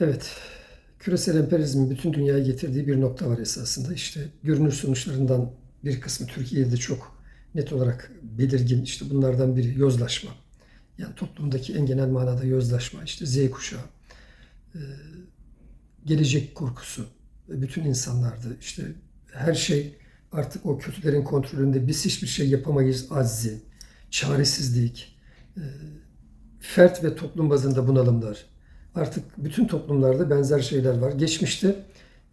Evet, küresel emperyalizmin bütün dünyaya getirdiği bir nokta var esasında. İşte görünür sonuçlarından bir kısmı Türkiye'de çok net olarak belirgin. İşte bunlardan biri yozlaşma. Yani toplumdaki en genel manada yozlaşma. İşte Z kuşağı, e, gelecek korkusu, bütün insanlarda işte her şey artık o kötülerin kontrolünde biz hiçbir şey yapamayız azzi, çaresizlik, e, fert ve toplum bazında bunalımlar. Artık bütün toplumlarda benzer şeyler var. Geçmişte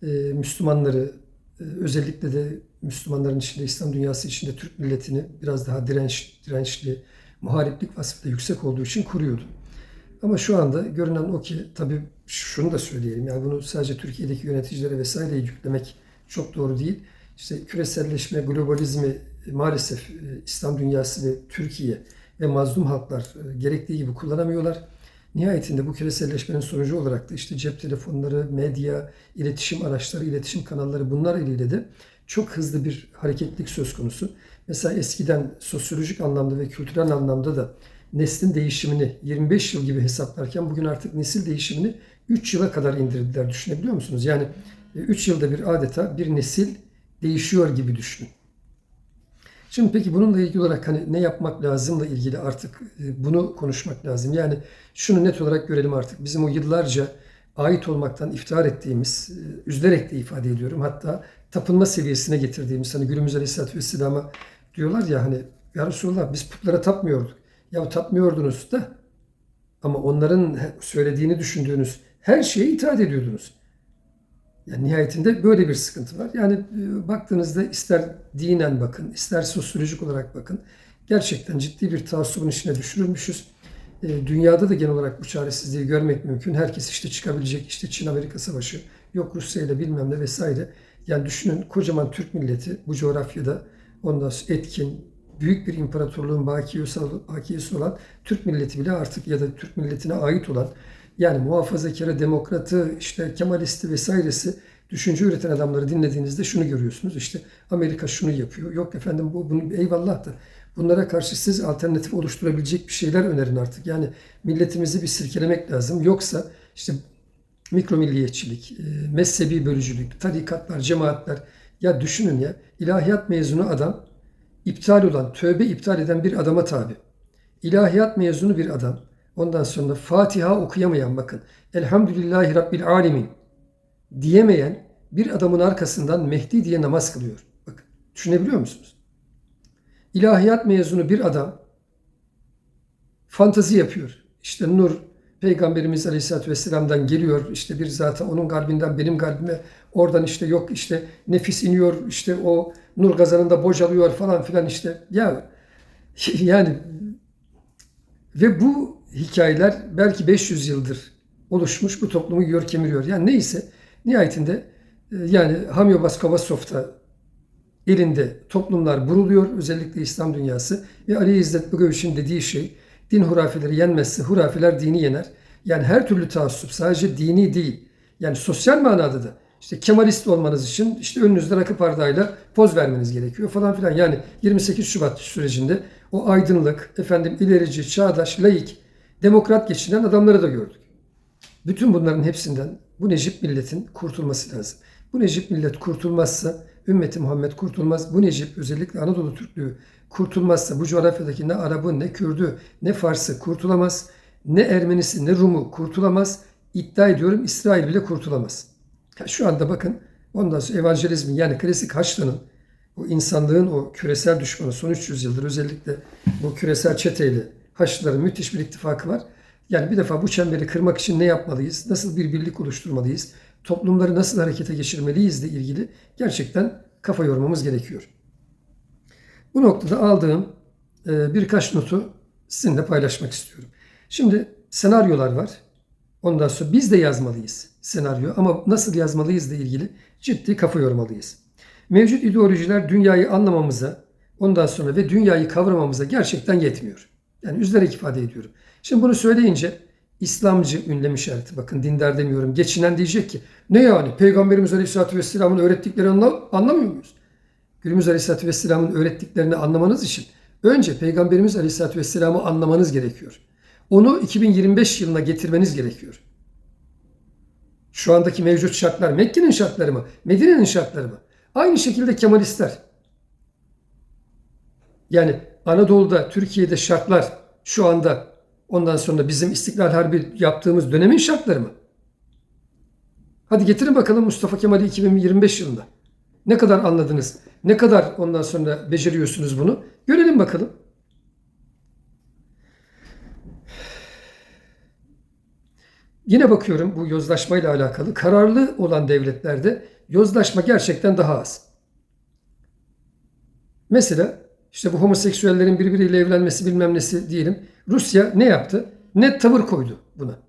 e, Müslümanları e, özellikle de Müslümanların içinde İslam dünyası içinde Türk milletini biraz daha direnç, dirençli, muhariplik vasfı da yüksek olduğu için kuruyordu. Ama şu anda görünen o ki tabii şunu da söyleyelim yani bunu sadece Türkiye'deki yöneticilere vesaire yüklemek çok doğru değil. İşte küreselleşme, globalizmi maalesef e, İslam dünyası ve Türkiye ve mazlum halklar e, gerektiği gibi kullanamıyorlar. Nihayetinde bu küreselleşmenin sonucu olarak da işte cep telefonları, medya, iletişim araçları, iletişim kanalları bunlar eliyle de çok hızlı bir hareketlik söz konusu. Mesela eskiden sosyolojik anlamda ve kültürel anlamda da neslin değişimini 25 yıl gibi hesaplarken bugün artık nesil değişimini 3 yıla kadar indirdiler. Düşünebiliyor musunuz? Yani 3 yılda bir adeta bir nesil değişiyor gibi düşünün. Şimdi peki bununla ilgili olarak hani ne yapmak lazımla ilgili artık e, bunu konuşmak lazım. Yani şunu net olarak görelim artık. Bizim o yıllarca ait olmaktan iftihar ettiğimiz, e, üzülerek de ifade ediyorum. Hatta tapınma seviyesine getirdiğimiz hani günümüz Aleyhisselatü Vesselam'a diyorlar ya hani ya Resulallah biz putlara tapmıyorduk. Ya tapmıyordunuz da ama onların söylediğini düşündüğünüz her şeye itaat ediyordunuz. Yani nihayetinde böyle bir sıkıntı var. Yani e, baktığınızda ister dinen bakın, ister sosyolojik olarak bakın. Gerçekten ciddi bir taassubun içine düşürülmüşüz. E, dünyada da genel olarak bu çaresizliği görmek mümkün. Herkes işte çıkabilecek, işte Çin-Amerika Savaşı, yok Rusya ile bilmem ne vesaire. Yani düşünün kocaman Türk milleti bu coğrafyada ondan etkin, büyük bir imparatorluğun bakiyesi olan Türk milleti bile artık ya da Türk milletine ait olan yani muhafazakarı, demokratı, işte Kemalisti vesairesi düşünce üreten adamları dinlediğinizde şunu görüyorsunuz. İşte Amerika şunu yapıyor. Yok efendim bu bunu eyvallah da bunlara karşı siz alternatif oluşturabilecek bir şeyler önerin artık. Yani milletimizi bir sirkelemek lazım. Yoksa işte mikro milliyetçilik, e, mezhebi bölücülük, tarikatlar, cemaatler ya düşünün ya ilahiyat mezunu adam iptal olan, tövbe iptal eden bir adama tabi. İlahiyat mezunu bir adam Ondan sonra Fatiha okuyamayan bakın. Elhamdülillahi Rabbil Alemin diyemeyen bir adamın arkasından Mehdi diye namaz kılıyor. Bakın düşünebiliyor musunuz? İlahiyat mezunu bir adam fantazi yapıyor. İşte nur Peygamberimiz Aleyhisselatü Vesselam'dan geliyor. İşte bir zaten onun kalbinden benim kalbime oradan işte yok işte nefis iniyor işte o nur gazanında bocalıyor falan filan işte. Ya yani ve bu hikayeler belki 500 yıldır oluşmuş bu toplumu yiyor kemiriyor. Yani neyse nihayetinde e, yani Hamyo Baskavasov'ta elinde toplumlar buruluyor. Özellikle İslam dünyası. Ve Ali İzzet Bugövüş'ün dediği şey din hurafeleri yenmezse hurafeler dini yener. Yani her türlü taassup sadece dini değil. Yani sosyal manada da işte Kemalist olmanız için işte önünüzde rakı pardayla poz vermeniz gerekiyor falan filan. Yani 28 Şubat sürecinde o aydınlık, efendim ilerici, çağdaş, laik demokrat geçinen adamları da gördük. Bütün bunların hepsinden bu Necip milletin kurtulması lazım. Bu Necip millet kurtulmazsa ümmeti Muhammed kurtulmaz. Bu Necip özellikle Anadolu Türklüğü kurtulmazsa bu coğrafyadaki ne Arap'ı ne Kürdü ne Fars'ı kurtulamaz. Ne Ermenisi ne Rum'u kurtulamaz. İddia ediyorum İsrail bile kurtulamaz. Şu anda bakın ondan sonra evangelizmin yani klasik Haçlı'nın o insanlığın o küresel düşmanı son 300 yıldır özellikle bu küresel çeteyle Haçlıların müthiş bir ittifakı var. Yani bir defa bu çemberi kırmak için ne yapmalıyız? Nasıl bir birlik oluşturmalıyız? Toplumları nasıl harekete geçirmeliyiz ile ilgili gerçekten kafa yormamız gerekiyor. Bu noktada aldığım e, birkaç notu sizinle paylaşmak istiyorum. Şimdi senaryolar var. Ondan sonra biz de yazmalıyız senaryo ama nasıl yazmalıyız ile ilgili ciddi kafa yormalıyız. Mevcut ideolojiler dünyayı anlamamıza, ondan sonra ve dünyayı kavramamıza gerçekten yetmiyor. Yani üzülerek ifade ediyorum. Şimdi bunu söyleyince İslamcı ünlem işareti bakın dindar demiyorum. Geçinen diyecek ki ne yani Peygamberimiz Aleyhisselatü Vesselam'ın öğrettiklerini anla, anlamıyor muyuz? Günümüz Aleyhisselatü Vesselam'ın öğrettiklerini anlamanız için önce Peygamberimiz Aleyhisselatü Vesselam'ı anlamanız gerekiyor. Onu 2025 yılına getirmeniz gerekiyor. Şu andaki mevcut şartlar Mekke'nin şartları mı? Medine'nin şartları mı? Aynı şekilde Kemalistler. Yani Anadolu'da, Türkiye'de şartlar şu anda ondan sonra bizim İstiklal Harbi yaptığımız dönemin şartları mı? Hadi getirin bakalım Mustafa Kemal'i 2025 yılında. Ne kadar anladınız? Ne kadar ondan sonra beceriyorsunuz bunu? Görelim bakalım. Yine bakıyorum bu yozlaşmayla alakalı. Kararlı olan devletlerde yozlaşma gerçekten daha az. Mesela işte bu homoseksüellerin birbiriyle evlenmesi bilmem nesi diyelim. Rusya ne yaptı? Net tavır koydu buna.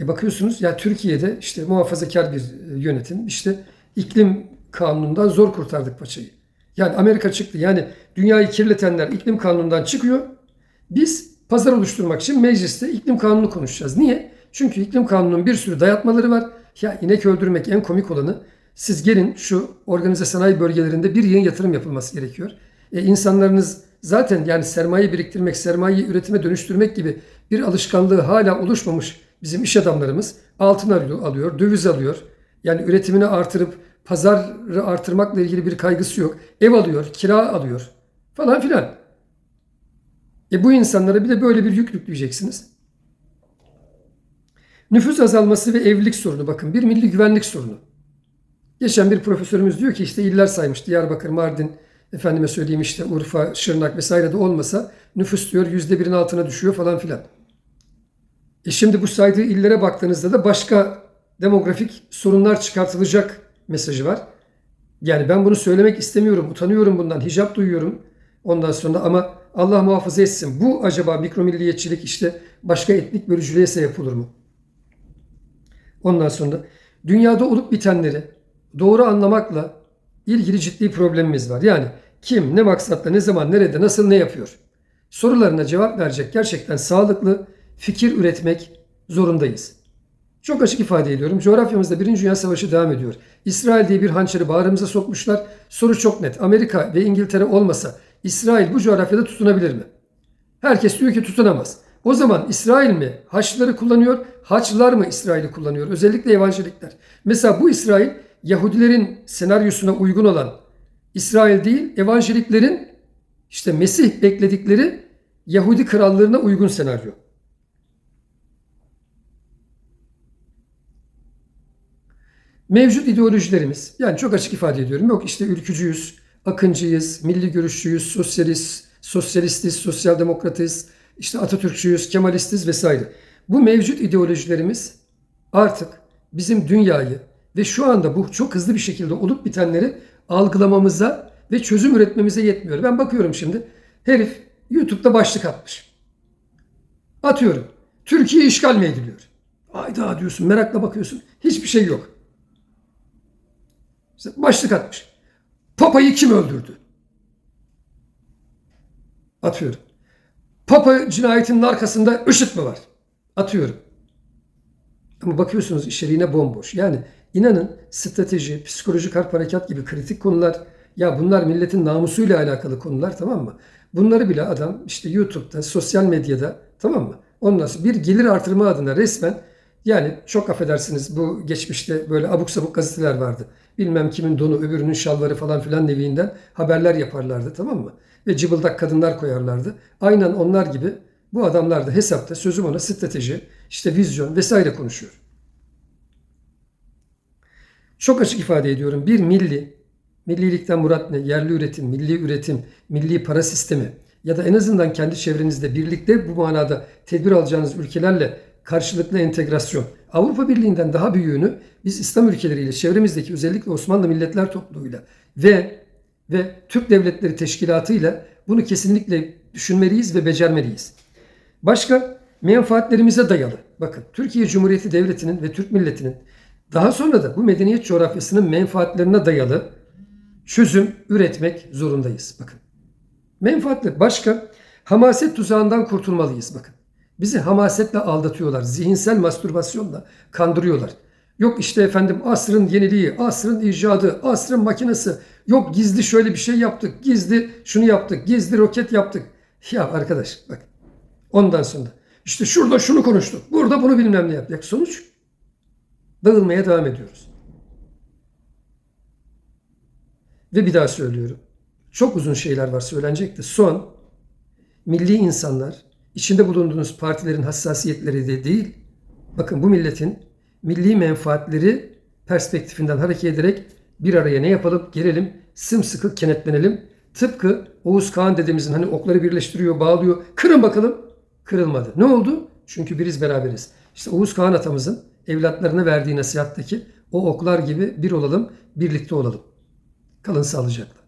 E bakıyorsunuz ya Türkiye'de işte muhafazakar bir e, yönetim işte iklim kanunundan zor kurtardık paçayı. Yani Amerika çıktı. Yani dünyayı kirletenler iklim kanunundan çıkıyor. Biz pazar oluşturmak için mecliste iklim kanunu konuşacağız. Niye? Çünkü iklim kanununun bir sürü dayatmaları var. Ya inek öldürmek en komik olanı. Siz gelin şu organize sanayi bölgelerinde bir yığın yatırım yapılması gerekiyor. E insanlarınız zaten yani sermaye biriktirmek, sermayeyi üretime dönüştürmek gibi bir alışkanlığı hala oluşmamış bizim iş adamlarımız altın alıyor döviz alıyor. Yani üretimini artırıp pazarı artırmakla ilgili bir kaygısı yok. Ev alıyor, kira alıyor falan filan. E bu insanlara bir de böyle bir yük yükleyeceksiniz. Nüfus azalması ve evlilik sorunu bakın bir milli güvenlik sorunu. Geçen bir profesörümüz diyor ki işte iller saymış Diyarbakır, Mardin, efendime söyleyeyim işte Urfa, Şırnak vesaire de olmasa nüfus diyor yüzde birin altına düşüyor falan filan. E şimdi bu saydığı illere baktığınızda da başka demografik sorunlar çıkartılacak mesajı var. Yani ben bunu söylemek istemiyorum, utanıyorum bundan, hicap duyuyorum ondan sonra ama Allah muhafaza etsin. Bu acaba mikromilliyetçilik işte başka etnik bölücülüğe sebep olur mu? Ondan sonra dünyada olup bitenleri doğru anlamakla ilgili ciddi problemimiz var. Yani kim, ne maksatla, ne zaman, nerede, nasıl, ne yapıyor? Sorularına cevap verecek gerçekten sağlıklı fikir üretmek zorundayız. Çok açık ifade ediyorum. Coğrafyamızda Birinci Dünya Savaşı devam ediyor. İsrail diye bir hançeri bağrımıza sokmuşlar. Soru çok net. Amerika ve İngiltere olmasa İsrail bu coğrafyada tutunabilir mi? Herkes diyor ki tutunamaz. O zaman İsrail mi Haçlıları kullanıyor, Haçlılar mı İsrail'i kullanıyor? Özellikle evangelikler. Mesela bu İsrail Yahudilerin senaryosuna uygun olan İsrail değil, evangeliklerin işte Mesih bekledikleri Yahudi krallığına uygun senaryo. Mevcut ideolojilerimiz, yani çok açık ifade ediyorum. Yok işte ülkücüyüz, akıncıyız, milli görüşçüyüz, sosyalist, sosyalistiz, sosyal demokratız, işte Atatürkçüyüz, Kemalistiz vesaire. Bu mevcut ideolojilerimiz artık bizim dünyayı ve şu anda bu çok hızlı bir şekilde olup bitenleri algılamamıza ve çözüm üretmemize yetmiyor. Ben bakıyorum şimdi herif YouTube'da başlık atmış. Atıyorum. Türkiye işgal mi ediliyor? Ayda diyorsun merakla bakıyorsun. Hiçbir şey yok. Başlık atmış. Papa'yı kim öldürdü? Atıyorum. Papa cinayetinin arkasında IŞİD mi var? Atıyorum. Ama bakıyorsunuz içeriğine bomboş. Yani inanın strateji, psikolojik harp harekat gibi kritik konular ya bunlar milletin namusuyla alakalı konular tamam mı? Bunları bile adam işte YouTube'da, sosyal medyada tamam mı? Ondan sonra bir gelir artırma adına resmen yani çok affedersiniz bu geçmişte böyle abuk sabuk gazeteler vardı. Bilmem kimin donu öbürünün şalvarı falan filan neviinden haberler yaparlardı tamam mı? Ve cıbıldak kadınlar koyarlardı. Aynen onlar gibi bu adamlar da hesapta sözüm ona strateji, işte vizyon vesaire konuşuyor. Çok açık ifade ediyorum. Bir milli, millilikten murat ne? Yerli üretim, milli üretim, milli para sistemi ya da en azından kendi çevrenizde birlikte bu manada tedbir alacağınız ülkelerle karşılıklı entegrasyon. Avrupa Birliği'nden daha büyüğünü biz İslam ülkeleriyle, çevremizdeki özellikle Osmanlı Milletler Topluluğu'yla ve ve Türk Devletleri Teşkilatı ile bunu kesinlikle düşünmeliyiz ve becermeliyiz. Başka menfaatlerimize dayalı. Bakın Türkiye Cumhuriyeti Devleti'nin ve Türk milletinin daha sonra da bu medeniyet coğrafyasının menfaatlerine dayalı çözüm üretmek zorundayız. Bakın. Menfaatler başka hamaset tuzağından kurtulmalıyız bakın. Bizi hamasetle aldatıyorlar. Zihinsel mastürbasyonla kandırıyorlar. Yok işte efendim asrın yeniliği, asrın icadı, asrın makinesi. Yok gizli şöyle bir şey yaptık, gizli şunu yaptık, gizli roket yaptık. Ya arkadaş bak ondan sonra işte şurada şunu konuştuk, burada bunu bilmem ne yaptık. Sonuç Dağılmaya devam ediyoruz. Ve bir daha söylüyorum. Çok uzun şeyler var söylenecekti. Son, milli insanlar, içinde bulunduğunuz partilerin hassasiyetleri de değil, bakın bu milletin milli menfaatleri perspektifinden hareket ederek bir araya ne yapalım? Gelelim, sımsıkı kenetlenelim. Tıpkı Oğuz Kağan dedemizin hani okları birleştiriyor, bağlıyor. Kırın bakalım. Kırılmadı. Ne oldu? Çünkü biriz beraberiz. İşte Oğuz Kağan atamızın evlatlarına verdiği nasihattaki o oklar gibi bir olalım, birlikte olalım. Kalın sağlıcakla.